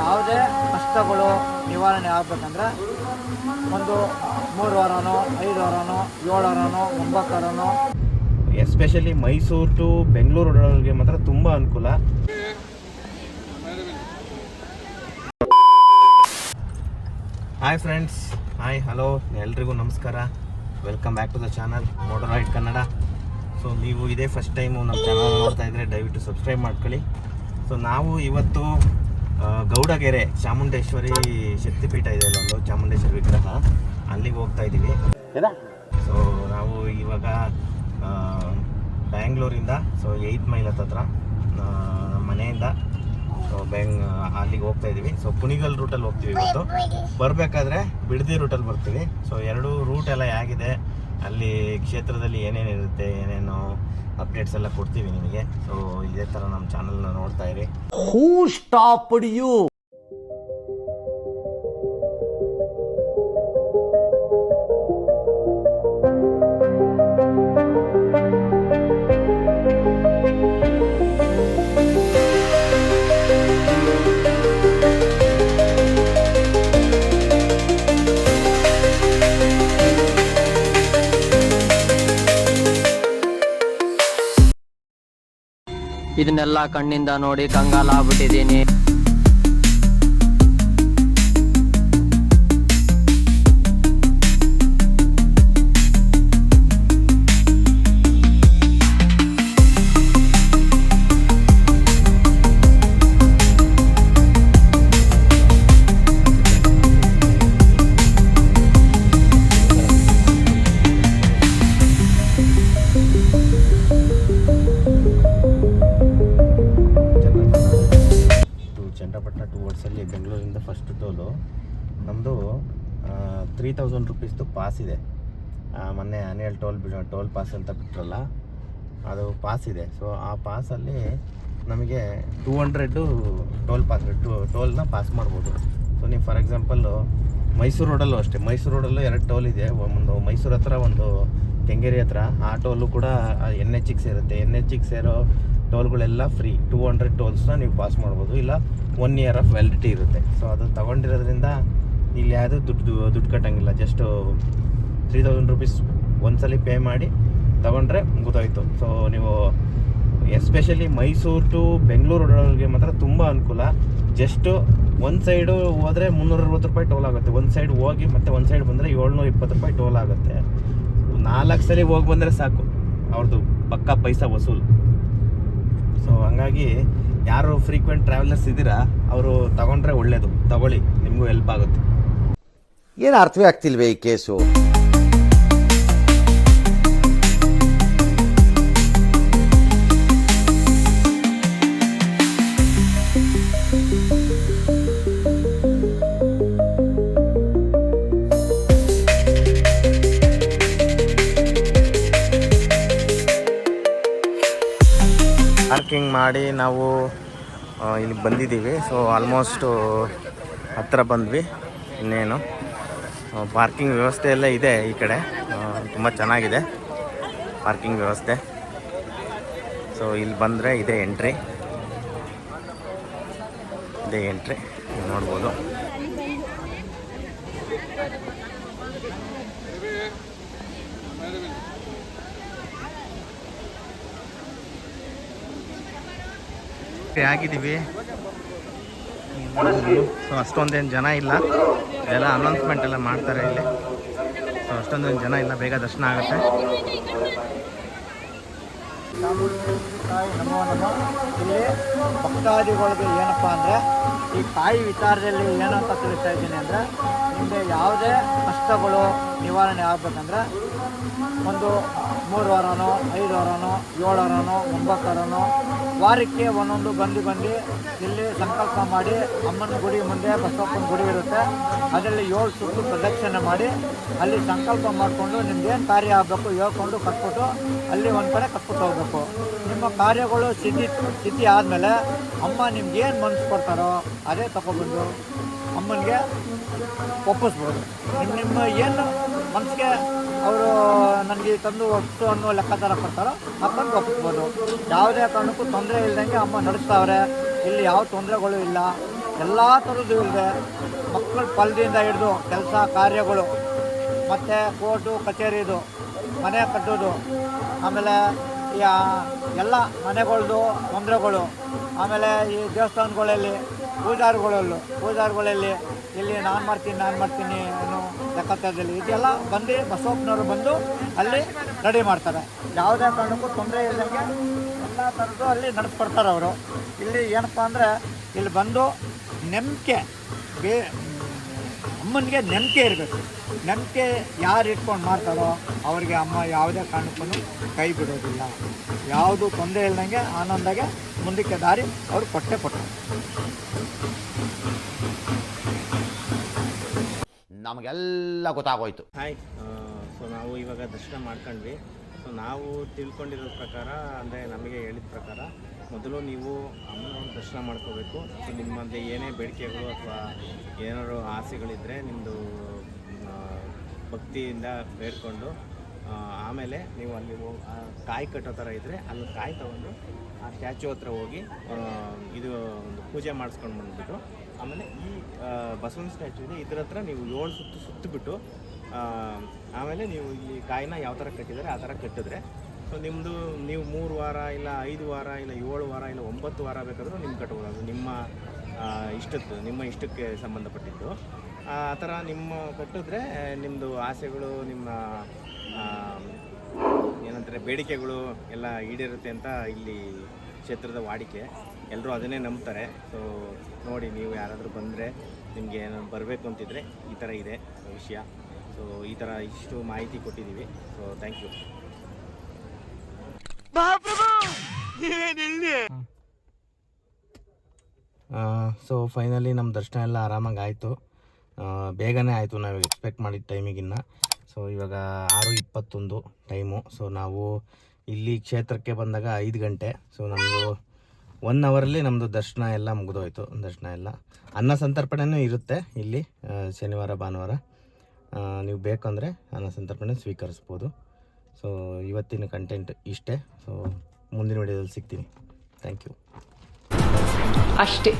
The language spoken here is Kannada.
ಯಾವುದೇ ಕಷ್ಟಗಳು ನಿವಾರಣೆ ಆಗ್ಬೇಕಂದ್ರೆ ಒಂದು ಮೂರು ವಾರನೋ, ಐದು ವಾರನೋ, ಏಳು ವಾರನೋ, ಒಂಬತ್ತು ವಾರನೋ. ಎಸ್ಪೆಷಲಿ ಮೈಸೂರು ಟು ಬೆಂಗಳೂರು ಓಡಾಡೋರಿಗೆ ಮಾತ್ರ ತುಂಬ ಅನುಕೂಲ. ಹಾಯ್ ಫ್ರೆಂಡ್ಸ್ ಹಾಯ್ ಹಲೋ ಎಲ್ರಿಗೂ ನಮಸ್ಕಾರ. Welcome back to the channel motor ride Kannada so ನೀವು ಇದೇ ಫಸ್ಟ್ ಟೈಮು ನಮ್ಮ ಚಾನಲ್ ನೋಡ್ತಾ ಇದ್ರೆ ದಯವಿಟ್ಟು ಸಬ್ಸ್ಕ್ರೈಬ್ ಮಾಡ್ಕೊಳ್ಳಿ. ಸೊ ನಾವು ಇವತ್ತು ಗೌಡಗೆರೆ ಚಾಮುಂಡೇಶ್ವರಿ ಶಕ್ತಿಪೀಠ ಇದೆ ಅಲ್ಲೊಂದು ಚಾಮುಂಡೇಶ್ವರಿ ವಿಗ್ರಹ. ಅಲ್ಲಿಗೆ ಹೋಗ್ತಾ ಇದ್ದೀವಿ. ಸೊ ನಾವು ಇವಾಗ ಬ್ಯಾಂಗ್ಳೂರಿಂದ ಸೊ ಏಯ್ಟ್ ಮೈಲ್ ಹತ್ತತ್ರ ನಮ್ಮ ಮನೆಯಿಂದ ಸೊ ಬ್ಯಾಂಗ್ ಅಲ್ಲಿಗೆ ಹೋಗ್ತಾ ಇದ್ದೀವಿ. ಸೊ ಕುಣಿಗಲ್ ರೂಟಲ್ಲಿ ಹೋಗ್ತೀವಿ ಇವತ್ತು. ಬರಬೇಕಾದ್ರೆ ಬಿಡದಿ ರೂಟಲ್ಲಿ ಬರ್ತೀವಿ. ಸೊ ಎರಡು ರೂಟ್ ಎಲ್ಲ ಹೇಗಿದೆ ಅಲ್ಲಿ ಕ್ಷೇತ್ರದಲ್ಲಿ ಏನೇನಿರುತ್ತೆ ಏನೇನು ಅಪ್ಡೇಟ್ಸ್ ಎಲ್ಲ ಕೊಡ್ತೀವಿ ನಿಮಗೆ ಸೊ ಇದೇ ಥರ ನಮ್ಮ ಚಾನಲ್ನ ನೋಡ್ತಾ ಇರಿ ಹೂ ಸ್ಟಾಪ್ you? ಇದನ್ನೆಲ್ಲ ಕಣ್ಣಿಂದ ನೋಡಿ ಕಂಗಾಲಾಗ್ಬಿಟ್ಟಿದೀನಿ ಫಸ್ಟ್ ಟೋಲು ನಮ್ಮದು ತ್ರೀ ತೌಸಂಡ್ ರುಪೀಸ್ದು ಪಾಸ್ ಇದೆ. ಮೊನ್ನೆ annual toll be toll pass ಅಂತ ಬಿಟ್ರಲ್ಲ, ಅದು ಪಾಸ್ ಇದೆ. ಸೊ ಆ ಪಾಸಲ್ಲಿ ನಮಗೆ two hundred toll pass to ಟೋಲ್ನ pass ಮಾಡ್ಬೋದು. ಸೊ ನೀವು ಫಾರ್ ಎಕ್ಸಾಂಪಲ್ಲು ಮೈಸೂರು ರೋಡಲ್ಲೂ ಅಷ್ಟೇ, ಮೈಸೂರು ರೋಡಲ್ಲೂ ಎರಡು ಟೋಲ್ ಇದೆ. ಒಂದು ಮೈಸೂರು ಹತ್ರ, ಒಂದು ಕೆಂಗೇರಿ ಹತ್ರ. ಆ ಟೋಲು ಕೂಡ ಎನ್ ಎಚ್ಗೆ ಸೇರುತ್ತೆ ಎನ್ ಎಚ್ಗೆ ಸೇರೋ ಟೋಲ್ಗಳೆಲ್ಲ ಫ್ರೀ. ಟೂ ಹಂಡ್ರೆಡ್ ಟೋಲ್ಸ್ನ ನೀವು ಪಾಸ್ ಮಾಡ್ಬೋದು. ಇಲ್ಲ ಒನ್ ಇಯರ್ ಆಫ್ ವ್ಯಾಲಿಡಿಟಿ ಇರುತ್ತೆ. ಸೊ ಅದು ತಗೊಂಡಿರೋದ್ರಿಂದ ಇಲ್ಲಿ ಯಾವುದೂ ದುಡ್ಡು ದುಡ್ಡು ಕಟ್ಟಂಗಿಲ್ಲ. ಜಸ್ಟು ತ್ರೀ ತೌಸಂಡ್ ರುಪೀಸ್ ಒಂದ್ಸಲಿ ಪೇ ಮಾಡಿ ತೊಗೊಂಡ್ರೆ ಗೊತ್ತಾಯಿತು ಸೊ ನೀವು ಎಸ್ಪೆಷಲಿ ಮೈಸೂರು ಟು ಬೆಂಗಳೂರು ಓಡೋರಿಗೆ ಮಾತ್ರ ತುಂಬ ಅನುಕೂಲ. ಜಸ್ಟು ಒಂದು ಸೈಡು ಹೋದರೆ ಮುನ್ನೂರ ಅರವತ್ತು ರೂಪಾಯಿ ಟೋಲ್ ಆಗುತ್ತೆ. ಒಂದು ಸೈಡ್ ಹೋಗಿ ಮತ್ತೆ ಒಂದು ಸೈಡ್ ಬಂದರೆ ಏಳ್ನೂರ ಇಪ್ಪತ್ತು ರೂಪಾಯಿ ಟೋಲ್ ಆಗುತ್ತೆ. ನಾಲ್ಕು ಸಲ ಹೋಗಿ ಬಂದರೆ ಸಾಕು. ಅವ್ರದ್ದು ಪಕ್ಕಾ ಪೈಸಾ ವಸೂಲ್. ಸೊ ಹಂಗಾಗಿ ಯಾರು ಫ್ರೀಕ್ವೆಂಟ್ ಟ್ರಾವೆಲರ್ಸ್ ಇದ್ದೀರಾ, ಅವರು ತಗೊಂಡ್ರೆ ಒಳ್ಳೇದು. ತಗೊಳ್ಳಿ, ನಿಮಗೂ ಹೆಲ್ಪ್ ಆಗುತ್ತೆ. ಏನು ಅರ್ಥವೇ ಆಗ್ತಿಲ್ವೇ ಈ ಕೇಸು ಪಾರ್ಕಿಂಗ್ ಮಾಡಿ ನಾವು ಇಲ್ಲಿ ಬಂದಿದ್ದೀವಿ. ಸೊ ಆಲ್ಮೋಸ್ಟು ಹತ್ತಿರ ಬಂದ್ವಿ. ಇನ್ನೇನು ಪಾರ್ಕಿಂಗ್ ವ್ಯವಸ್ಥೆ ಎಲ್ಲ ಇದೆ ಈ ಕಡೆ. ತುಂಬ ಚೆನ್ನಾಗಿದೆ ಪಾರ್ಕಿಂಗ್ ವ್ಯವಸ್ಥೆ. ಸೊ ಇಲ್ಲಿ ಬಂದರೆ ಇದೆ ಎಂಟ್ರಿ ಇದೆ ಎಂಟ್ರಿ ನೋಡ್ಬೋದು. ಆಗಿದ್ದೀವಿ. ಸೊ ಅಷ್ಟೊಂದೇನು ಜನ ಇಲ್ಲ. ಎಲ್ಲ ಅನೌನ್ಸ್ಮೆಂಟ್ ಎಲ್ಲ ಮಾಡ್ತಾರೆ ಇಲ್ಲಿ. ಸೊ ಅಷ್ಟೊಂದೇನು ಜನ ಇಲ್ಲ. ಬೇಗ ದರ್ಶನ ಆಗುತ್ತೆ. ನಮೋ ಇಲ್ಲಿ ಭಕ್ತಾದಿಗಳಿಗೆ ಏನಪ್ಪ ಅಂದರೆ, ಈ ತಾಯಿ ವಿಚಾರದಲ್ಲಿ ಏನಂತ ತಿಳಿಸ್ತಾ ಇದ್ದೀನಿ ಅಂದರೆ, ನಿಮಗೆ ಯಾವುದೇ ಕಷ್ಟಗಳು ನಿವಾರಣೆ ಆಗ್ಬೇಕಂದ್ರೆ, ಒಂದು ಮೂರು ವಾರನೋ, ಐದು ವಾರನೋ, ಏಳು ವಾರನೋ, ಒಂಬತ್ತು ವಾರನೋ ವಾರಕ್ಕೆ ಒಂದೊಂದು ಬಂದು ಬಂದು ಇಲ್ಲಿ ಸಂಕಲ್ಪ ಮಾಡಿ ಅಮ್ಮನ ಗುಡಿ ಮುಂದೆ ಬಸವಪ್ಪನ ಗುಡಿ ಇರುತ್ತೆ. ಅದರಲ್ಲಿ ಏಳು ಸುತ್ತು ಪ್ರದಕ್ಷಿಣೆ ಮಾಡಿ ಅಲ್ಲಿ ಸಂಕಲ್ಪ ಮಾಡಿಕೊಂಡು ನಿಮ್ಗೇನು ಕಾರ್ಯ ಆಗಬೇಕು ಹೇಳ್ಕೊಂಡು ಕಟ್ಬಿಟ್ಟು ಅಲ್ಲಿ ಒಂದು ಕಡೆ ಕಟ್ಬಿಟ್ಟು ಹೋಗ್ಬೇಕು. ನಿಮ್ಮ ಕಾರ್ಯಗಳು ಸಿದ್ಧಿ ಸಿದ್ಧಿ ಆದಮೇಲೆ ಅಮ್ಮ ನಿಮ್ಗೇನು ಮನಸ್ಸು ಕೊಡ್ತಾರೋ ಅದೇ ತಗೊಬಂದು ಅಮ್ಮನಿಗೆ ಒಪ್ಪಿಸ್ಬೋದು. ನಿಮ್ಮ ನಿಮ್ಮ ಏನು ಮನಸ್ಸಿಗೆ ಅವರು ನನಗೆ ತಂದು ಒಪ್ಪು ಅನ್ನೋ ಲೆಕ್ಕಾಚಾರ ಕೊಡ್ತಾರೋ ತಂದು ಒಪ್ಪಿಸ್ಬೋದು ಯಾವುದೇ ಕಾರಣಕ್ಕೂ ತೊಂದರೆ ಇಲ್ಲದಂಗೆ ಅಮ್ಮ ನಡೆಸ್ತಾವ್ರೆ. ಇಲ್ಲಿ ಯಾವ ತೊಂದರೆಗಳು ಇಲ್ಲ. ಎಲ್ಲ ಥರದ್ದು ಇಲ್ಲದೆ ಮಕ್ಕಳ ಫಲದಿಂದ ಹಿಡಿದು ಕೆಲಸ ಕಾರ್ಯಗಳು, ಮತ್ತು ಕೋರ್ಟು, ಕಚೇರಿದು, ಮನೆ ಕಟ್ಟೋದು, ಆಮೇಲೆ ಈ ಎಲ್ಲ ಮನೆಗಳದ್ದು ತೊಂದರೆಗಳು, ಆಮೇಲೆ ಈ ದೇವಸ್ಥಾನಗಳಲ್ಲಿ ಪೂಜಾರಿಗಳಲ್ಲೂ, ಪೂಜಾರಿಗಳಲ್ಲಿ ಇಲ್ಲಿ ನಾನು ಮಾಡ್ತೀನಿ ನಾನು ಮಾಡ್ತೀನಿ ಲೆಕ್ಕಾಚಾರದಲ್ಲಿ ಇದೆಲ್ಲ ಬಂದು ಬಸವಪ್ಪನವರು ಬಂದು ಅಲ್ಲಿ ರೆಡಿ ಮಾಡ್ತಾರೆ. ಯಾವುದೇ ಕಾರಣಕ್ಕೂ ತೊಂದರೆ ಇಲ್ಲದಂಗೆ ಎಲ್ಲ ಥರದ್ದು ಅಲ್ಲಿ ನಡೆಸ್ಕೊಡ್ತಾರೆ ಅವರು. ಇಲ್ಲಿ ಏನಪ್ಪ ಅಂದರೆ, ಇಲ್ಲಿ ಬಂದು ನಂಬಿಕೆ ಬೇ, ಅಮ್ಮನಿಗೆ ನಂಬಿಕೆ ಇರಬೇಕು. ನಂಬಿಕೆ ಯಾರು ಇಟ್ಕೊಂಡು ಮಾಡ್ತಾರೋ ಅವರಿಗೆ ಅಮ್ಮ ಯಾವುದೇ ಕಾರಣಕ್ಕೂ ಕೈ ಬಿಡೋದಿಲ್ಲ. ಯಾವುದು ತೊಂದರೆ ಇಲ್ಲದಂಗೆ ಆನಂದಾಗೆ ಮುಂದಕ್ಕೆ ದಾರಿ ಅವ್ರು ಕೊಟ್ಟೆ ಕೊಟ್ಟರು ನಮಗೆಲ್ಲ ಗೊತ್ತಾಗೋಯ್ತು. ಹಾಯ್ ಸೊ ನಾವು ಇವಾಗ ದರ್ಶನ ಮಾಡ್ಕೊಂಡ್ವಿ. ಸೊ ನಾವು ತಿಳ್ಕೊಂಡಿರೋ ಪ್ರಕಾರ, ಅಂದರೆ ನಮಗೆ ಹೇಳಿದ ಪ್ರಕಾರ, ಮೊದಲು ನೀವು ಅಮ್ಮನವ್ರ ದರ್ಶನ ಮಾಡ್ಕೋಬೇಕು. ಸೊ ಏನೇ ಬೇಡಿಕೆಗಳು ಅಥವಾ ಏನಾದ್ರು ಆಸೆಗಳಿದ್ದರೆ ನಿಮ್ಮದು ಭಕ್ತಿಯಿಂದ ಬೇಡ್ಕೊಂಡು ಆಮೇಲೆ ನೀವು ಅಲ್ಲಿ ಕಾಯಿ ಕಟ್ಟೋ ಥರ ಇದ್ದರೆ ಅಲ್ಲಿ ಕಾಯಿ ತೊಗೊಂಡು ಆ ಸ್ಟ್ಯಾಚು ಹತ್ರ ಹೋಗಿ ಇದು ಒಂದು ಪೂಜೆ ಮಾಡಿಸ್ಕೊಂಡು ಬಂದುಬಿಟ್ಟು ಆಮೇಲೆ ಈ ಬಸವನ ಸ್ಟ್ಯಾಚು ಇದೆ ಇದ್ರ ಹತ್ರ ನೀವು ಏಳು ಸುತ್ತು ಸುತ್ತಿಬಿಟ್ಟು ಆಮೇಲೆ ನೀವು ಇಲ್ಲಿ ಕಾಯಿನ ಯಾವ ಥರ ಕಟ್ಟಿದರೆ ಆ ಥರ ಕಟ್ಟಿದ್ರೆ, ಸೊ ನಿಮ್ಮದು ನೀವು ಮೂರು ವಾರ ಇಲ್ಲ ಐದು ವಾರ ಇಲ್ಲ ಏಳು ವಾರ ಇಲ್ಲ ಒಂಬತ್ತು ವಾರ ಬೇಕಾದರೂ ನಿಮ್ಗೆ ಕಟ್ಬೋದು. ಅದು ನಿಮ್ಮ ಇಷ್ಟದ್ದು, ನಿಮ್ಮ ಇಷ್ಟಕ್ಕೆ ಸಂಬಂಧಪಟ್ಟಿದ್ದು. ಆ ಥರ ನಿಮ್ಮ ಕಟ್ಟಿದ್ರೆ ನಿಮ್ಮದು ಆಸೆಗಳು, ನಿಮ್ಮ ಏನಂತಾರೆ, ಬೇಡಿಕೆಗಳು ಎಲ್ಲ ಈಡೇರುತ್ತೆ ಅಂತ ಇಲ್ಲಿ ಕ್ಷೇತ್ರದ ವಾಡಿಕೆ. ಎಲ್ಲರೂ ಅದನ್ನೇ ನಂಬ್ತಾರೆ. ಸೊ ನೋಡಿ ನೀವು ಯಾರಾದರೂ ಬಂದರೆ ನಿಮಗೆ ಏನಾದ್ರು ಬರಬೇಕು ಅಂತಿದ್ರೆ ಈ ಥರ ಇದೆ ವಿಷಯ. ಸೊ ಈ ಥರ ಇಷ್ಟು ಮಾಹಿತಿ ಕೊಟ್ಟಿದ್ದೀವಿ. So thank you so finally ನಮ್ಮ ದರ್ಶನ ಎಲ್ಲ ಆರಾಮಾಗಿ ಆಯಿತು. ಬೇಗನೆ ಆಯಿತು ನಾವು ಎಕ್ಸ್ಪೆಕ್ಟ್ ಮಾಡಿದ ಟೈಮಿಗಿನ್ನ ಸೊ ಇವಾಗ ಆರು ಇಪ್ಪತ್ತೊಂದು ಟೈಮು ಸೊ ನಾವು ಇಲ್ಲಿ ಕ್ಷೇತ್ರಕ್ಕೆ ಬಂದಾಗ ಐದು ಗಂಟೆ. ಸೊ ನಮ್ಮದು ಒನ್ ಅವರಲ್ಲಿ ನಮ್ಮದು ದರ್ಶನ ಎಲ್ಲ ಮುಗಿದೋಯ್ತು. ದರ್ಶನ ಎಲ್ಲ. ಅನ್ನ ಸಂತರ್ಪಣೆನೂ ಇರುತ್ತೆ ಇಲ್ಲಿ ಶನಿವಾರ, ಭಾನುವಾರ. ನೀವು ಬೇಕಂದರೆ ಅನ್ನ ಸಂತರ್ಪಣೆ ಸ್ವೀಕರಿಸ್ಬೋದು. ಸೊ ಇವತ್ತಿನ ಕಂಟೆಂಟ್ ಇಷ್ಟೇ. ಸೊ ಮುಂದಿನ ವಿಡಿಯೋದಲ್ಲಿ ಸಿಗ್ತೀನಿ. ಥ್ಯಾಂಕ್ ಯು ಅಷ್ಟೇ.